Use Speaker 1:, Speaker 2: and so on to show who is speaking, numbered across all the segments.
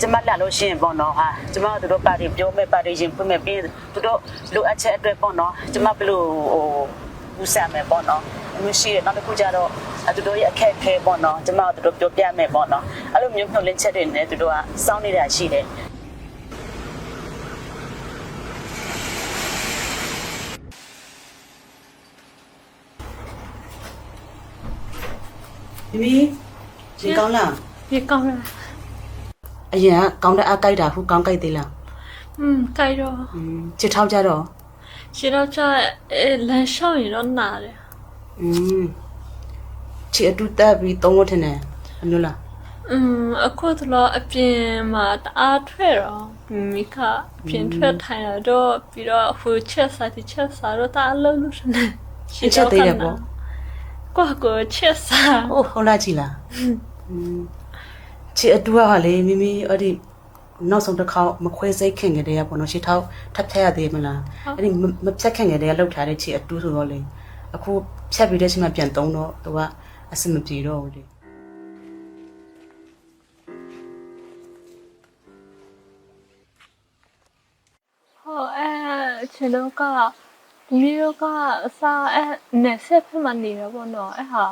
Speaker 1: ကျမလာလို့ရှိရင်ပေါ့နော်ဟာကျမတို့ပါတီပြောမဲ့ပါတီရင်ဖွင့်မဲ့ပြီးသူတို့လိုအပ်ချက်အတွက်ပေါ့နော်ကျမဘလို့ဟိုဦးစားမယ်ပေါ့နော်အမျိုးရှိရနောက်တစ်ခုကျတော့အတူတို့ရဲ့အခက်အခဲပေါ့နော်ကျမတို့ပြောပြမယ်ပေါ့နော်အဲ့လိုမျိုးမျှော်လင့်ချက်တွေနဲ့သူတို့ကစောင်းနေတာရှိတယ်
Speaker 2: မိမိရေကောင်းလား
Speaker 3: ရေကောင်းလား
Speaker 2: အရင်ကကောင်းတဲ့အကြိုက်တာခုကောင်းကြိုက်သေးလား
Speaker 3: อืมကြိုက်တော့
Speaker 2: อืมချစ်ထောက်ကြတော့
Speaker 3: ရှင်တော့ကျအဲလမ်းလျှောက်ရင်တော့နာတယ်
Speaker 2: อืมချစ်အတူတက်ပြီးသုံးလို့ထင်တယ်အမျိုးလား
Speaker 3: อืมအခုတော့အပြင်မှာတအားထွက်တော့မိခအပြင်ထွက်ထိုင်တော့ပြီးတော့ဟိုချက်စားဒီချက်စားတော့တအားလုံးလို့ရှင်တယ်
Speaker 2: ချက်သေးတယ်ပေါ့
Speaker 3: ကိုကိုချက်စား
Speaker 2: အိုးဟုတ်လားကြည်လားอืม ချစ်အတူကလေမိမိအဲ့ဒီနောက်ဆုံးတစ်ခေါက်မခွဲစိတ်ခင်ကြတဲ့ကပေါ့နော်ရှစ်ထောက်ထပ်ဖြတ်ရသေးမလားအဲ့ဒီမမဖြတ်ခင်ကြတဲ့ကလောက်ထားတဲ့ချစ်အတူဆိုတော့လေအခုဖြတ်ပြီးတဲ့အချိန်မှာပြန်သုံးတော့သူကအဆင်မပြေတော့ဘူးလေ
Speaker 3: ဟောအဲရှင်တော့ကဒီတော့ကအစားအဲနဲ့ဆက်ဖက်မှနေတော့ပေါ့နော်အဲဟာ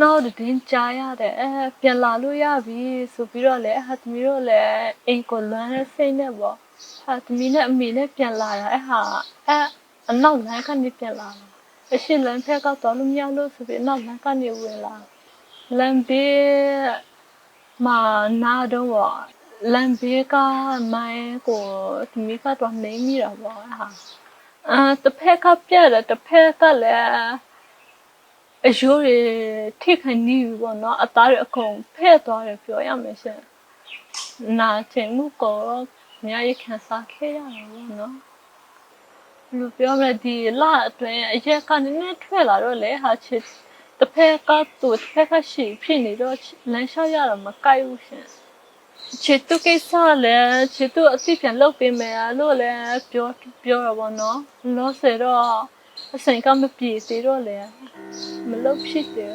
Speaker 3: နောက်တင်ကြားရတယ်အဲပြန်လာလို့ရပြီဆိုပြီးတော့လေအဲဟာသမီးတို့လည်းအိမ်ကိုလွမ်းတဲ့စိတ်နဲ့ပေါ့ဟာသမီးနဲ့အမေနဲ့ပြန်လာတာအဲဟာအဲအနောက်လမ်းကနေပြန်လာတာအရှိလမ်းဖက်ကတော့လို့မရလို့ဆိုပြီးအနောက်လမ်းကနေဝင်လာလမ်းဘေးမှာနာတော့ပေါ့လမ်းဘေးကမိုင်းကိုသမီးကတော့နေမိတာပေါ့အဲဟာအာတစ်ဖက်ကပြက်တယ်တစ်ဖက်ကလည်း အယိုးတွေထိခိုက်နေပြီပေါ့နော်အသားတွေအကုန်ဖဲ့သွားတယ်ပြောရမယ်ရှင်နာကျင်မှုကိုအများကြီးခံစားခဲ့ရတယ်ပေါ့နော်လူပြောမယ်ဒီလအတွင်းအရက်ကနေနဲ့ထွက်လာတော့လေဟာချစ်တစ်ဖက်ကသူ့တစ်ဖက်ကရှိဖြစ်နေတော့လမ်းလျှောက်ရတော့မကိုက်ဘူးရှင်ချစ်သူကိစ္စလည်းချစ်သူအစ်ပြန်လုပ်ပေးမယ်လို့လည်းပြောပြောတော့ပေါ့နော်လောဆယ်တော့ အစိမ်ကမပြေသေးတော့လေမလုပ်ဖြစ်တယ်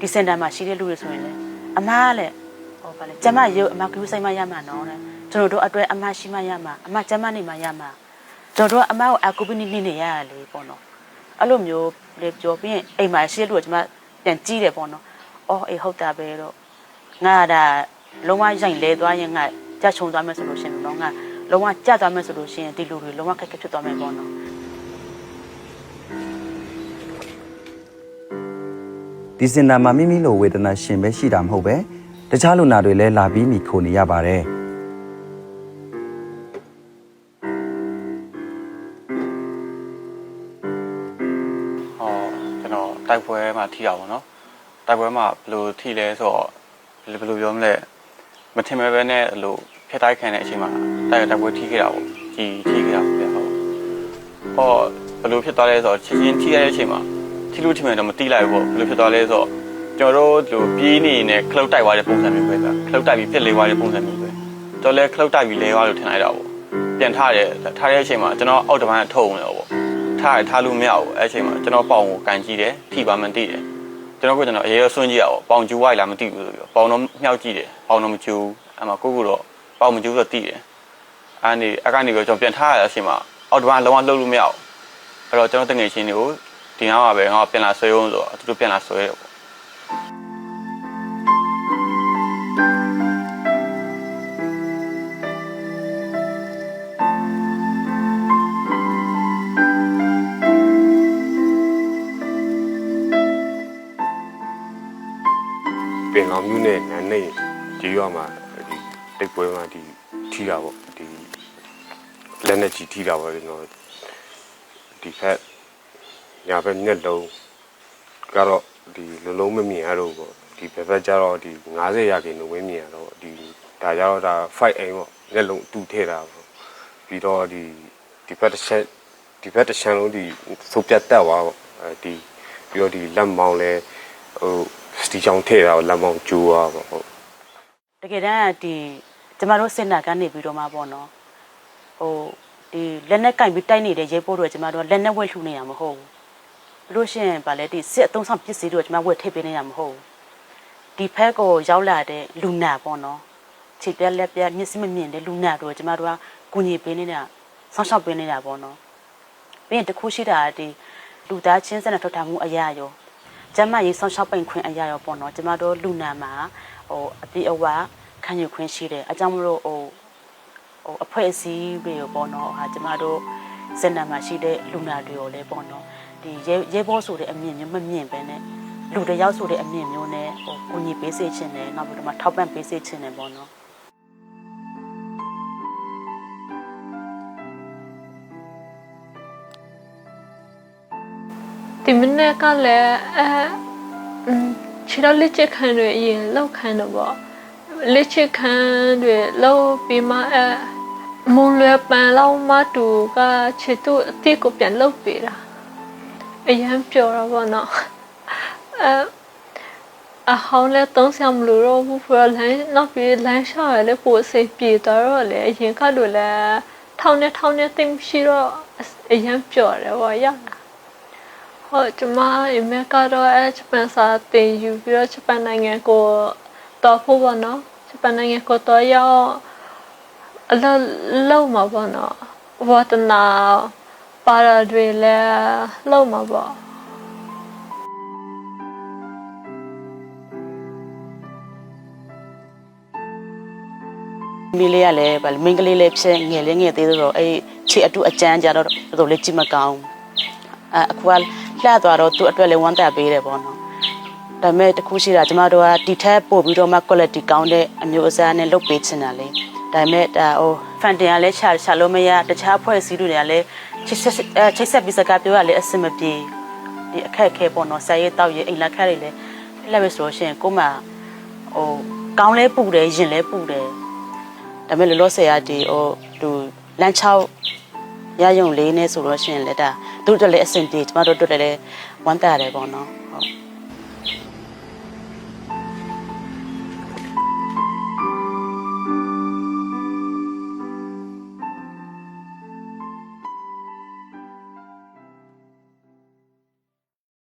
Speaker 1: ဒီစင်တာမှာရှိတဲ့လူတွေဆိုရင်လည်းအမားလည်းဟောဗာလဲကျမရုပ်အမကူဆိုင်မရမှာနော်တဲ့ကျွန်တော်တို့အတွက်အမရှိမရမှာအမကျမနေမှာရမှာကျွန်တော်တို့ကအမကိုအကူပနိနေနေရရလေပေါ့နော်အဲ့လိုမျိုးလေပြောပြီးရင်အိမ်မှာရှိတဲ့လူကကျမပြန်ကြည့်တယ်ပေါ့နော်အော်အေးဟုတ်တာပဲတော့ငါဒါလုံးဝရိုက်လဲသွားရင်ငါ ကြချုံသွားမယ်ဆိုလို့ရှိရင်တော့ငါလုံးဝကြသွားမယ်ဆိုလို့ရှိရင်ဒီလူတွေလုံးဝခက်ခဲဖြစ်သွားမယ်ပေါ့နော်
Speaker 4: ဒီစင်တာမှာမိမိလိုဝေဒနာရှင်ပဲရှိတာမဟုတ်ပဲတခြားလူနာတွေလည်းလာပြီးမိခိုနေရပါတယ်
Speaker 5: ဟောကျွန်တော်တိုက်ပွဲမှာထိတာပေါ့နော်တိုက်ပွဲမှာဘယ်လိုထိလဲဆိုတော့ဘယ်လိုဘယ်လိုပြောမလဲ မထင်မဲ့ပဲနဲ့အဲ့လိုဖျက်တိုက်ခံတဲ့အချိန်မှာတိုက်တိုက်ပွဲထိခဲ့တာပေါ့ကြီးထိခဲ့တာပေါ့ဗျဟုတ်ဟောဘယ်လိုဖြစ်သွားလဲဆိုတော့ချင်းချင်းထိရတဲ့အချိန်မှာထိလို့ထိမယ်တော့မတိလိုက်ဘူးပေါ့ဘယ်လိုဖြစ်သွားလဲဆိုတော့ကျွန်တော်တို့ဒီပြေးနေနေခလုတ်တိုက်သွားတဲ့ပုံစံမျိုးပဲဗျခလုတ်တိုက်ပြီးပြက်လေးသွားတဲ့ပုံစံမျိုးပဲတော်လဲခလုတ်တိုက်ပြီးလဲသွားလို့ထင်လိုက်တာပေါ့ပြန်ထားတယ်ထားတဲ့အချိန်မှာကျွန်တော်အောက်တပန်းထုတ်အောင်လို့ပေါ့ထားရထားလို့မရဘူးအဲ့အချိန်မှာကျွန်တော်ပေါင်ကိုကန်ကြည့်တယ်ထိပါမှန်းသိတယ် ကျွန်တော်ကကျွန်တော်အရေးရဆွန့်ကြည့်ရအောင်ပေါင်ကျူဝိုက်လားမသိဘူးဆိုပြီးတော့ပေါင်တော့မြောက်ကြည့်တယ်ပေါင်တော့မကျူဘူးအဲ့မှာကိုကိုတော့ပေါင်မကျူဆိုသိတယ်အဲ့ဒီအကနေပြီးတော့ကျွန်တော်ပြန်ထားရတဲ့အချိန်မှာအောက်တပန်းလုံးဝလှုပ်လို့မရဘူးအဲ့တော့ကျွန်တော်တငယ်ချင်းတွေကိုဒီနားမှာပဲငါပြန်လာဆွဲအောင်ဆိုတော့သူတို့ပြန်လာဆွဲတယ်ပေါ့
Speaker 6: ပင်လောင်မျိုးနဲ့နန်းနေဒီရွာမှာဒီတိတ်ပွဲမှာဒီထီတာပေါ့ဒီလက်နဲ့ကြီးထီတာပေါ့ကျွန်တော်ဒီဖက်ညာဘက်မျက်လုံးကတော့ဒီလုံးလုံးမမြင်ရတော့ပေါ့ဒီဘက်ဘက်ကျတော့ဒီ90ရာခိုင်နှုန်းဝင်းမြင်ရတော့ဒီဒါကြတော့ဒါ fight aim ပေါ့မျက်လုံးအတူထည့်တာပေါ့ပြီးတော့ဒီဒီဘက်တစ်ချက်ဒီဘက်တစ်ချမ်းလုံးဒီသုတ်ပြတ်တက်သွားပေါ့အဲဒီပြီးတော့ဒီလက်မောင်းလဲဟို စတီချောင်းထည့်တာကိုလက်မောင်းကျိုးသွားပေါ့ဟုတ်
Speaker 1: တကယ်တမ်းကဒီကျမတို့စင်တာကနေပြီးတော့မှပေါ့နော်ဟိုဒီလက်နဲ့ကင်ပြီးတိုက်နေတဲ့ရဲပိုးတွေကျမတို့ကလက်နဲ့ဝက်လှူနေရမဟုတ်ဘူးလို့ရှိရင်ဗာလဲဒီစစ်အသုံးဆောင်ပစ္စည်းတွေကကျွန်မဝယ်ထိပ်ပေးနေရမှာမဟုတ်ဘူးဒီဖက်ကိုရောက်လာတဲ့လူနာပေါ့နော်ခြေပြက်လက်ပြက်မျက်စိမမြင်တဲ့လူနာတို့ကျွန်မတို့ကကူညီပေးနေတာဆောင်းရှောက်ပေးနေတာပေါ့နော်ပြီးရင်တစ်ခုရှိတာကဒီလူသားချင်းစနထုတ်ထားမှုအရာရော ကျမရေးဆောင်းရှောက်ပိန်ခွင့်အရာရောပေါ့နော်ကျွန်မတို့လူနာမှာဟိုအတိအဝခံယူခွင့်ရှိတယ်အကြောင်းမလို့ဟိုဟိုအဖွဲ့အစည်းတွေရောပေါ့နော်ဟာကျမတို့စင်တာမှာရှိတဲ့လူနာတွေရောလည်းပေါ့နော်ဒီရဲရဲဘောဆိုတဲ့အမြင့်မျိုးမမြင့်ပဲနဲ့လူတစ်ယောက်ဆိုတဲ့အမြင့်မျိုးနဲ့ဟိုကိုကြီးပေးစေခြင်းနဲ့နောက်ပြီးတော့မှထောက်ပံ့ပေးစေခြင်းနဲ့ပေါ့နော်
Speaker 3: ဒီမနေ့ကလည်းအဲอืมခြေတော်လက်ချက်ခံတွေအရင်လောက်ခံတော့ပေါ့လက်ချက်ခံတွေလောက်ပြီးမှအဲမုံလွယ်ပန်လောက်မှတူကခြေတို့အတိကိုပြန်လောက်ပေးတာအရင်ပြောတော့ပေါ့နော်အဲအဟောင်းလဲတုံးဆောင်မလို့တော့ဘူးဖွယ်လမ်းနောက်ပြီးလမ်းလျှောက်ရလဲပိုအစိပ်ပြေသွားတော့လေအရင်ကလိုလဲထောင်းနဲ့ထောင်းနဲ့သိမ့်ရှိတော့အရင်ပြောတယ်ပေါ့ရောက်လာ ဟုတ်ကျမအမေကတော့အဲဂျပန်စာတင်ယူပြီးတော့ဂျပန်နိုင်ငံကိုတော်ဖို့ပေါ့နော်ဂျပန်နိုင်ငံကိုတော်ရောက်အလုပ်လုပ်မှာပေါ့နော်ဝါတနာပါရတွေလည်းလုပ်မှာပေါ့
Speaker 1: မိလေးကလည်းဗာမိန်းကလေးလေးဖြစ်ငယ်လေးငယ်သေးတော့အဲ့ခြေအတူအကျန်းကြတော့တော်တော်လေးကြည့်မကောင်းအဲအခုက လှသွားတော့သူ့အတွက်လည်းဝမ်းသာပေးတယ်ပေါ့နော်ဒါပေမဲ့တခုရှိတာကျမတို့ကဒီထက်ပို့ပြီးတော့မှ quality ကောင်းတဲ့အမျိုးအစားနဲ့လုပ်ပေးချင်တာလေဒါပေမဲ့ဒါဟို funding ကလည်းရှာရှာလို့မရတခြားဖွဲ့စည်းတွေကလည်းချိတ်ဆက်အဲချိတ်ဆက်ပြီးစကားပြောရလည်းအဆင်မပြေဒီအခက်အခဲပေါ့နော်ဆရာရေးတောက်ရေးအိမ်လက်ခက်တွေလည်းလက်ပဲဆိုလို့ရှိရင်ကို့မှာဟိုကောင်းလဲပူတယ်ရင်လဲပူတယ်ဒါပေမဲ့လောလောဆယ်ကဒီဟိုသူလမ်းချောက် ရယုံလေးနဲ့ဆိုလို့ရှိရင်လည်းဒါသူတို့လည်းအဆင်ပြေကျမတို့တို့လည်းဝမ်းသာတယ်ပေါ့နော်ဟုတ်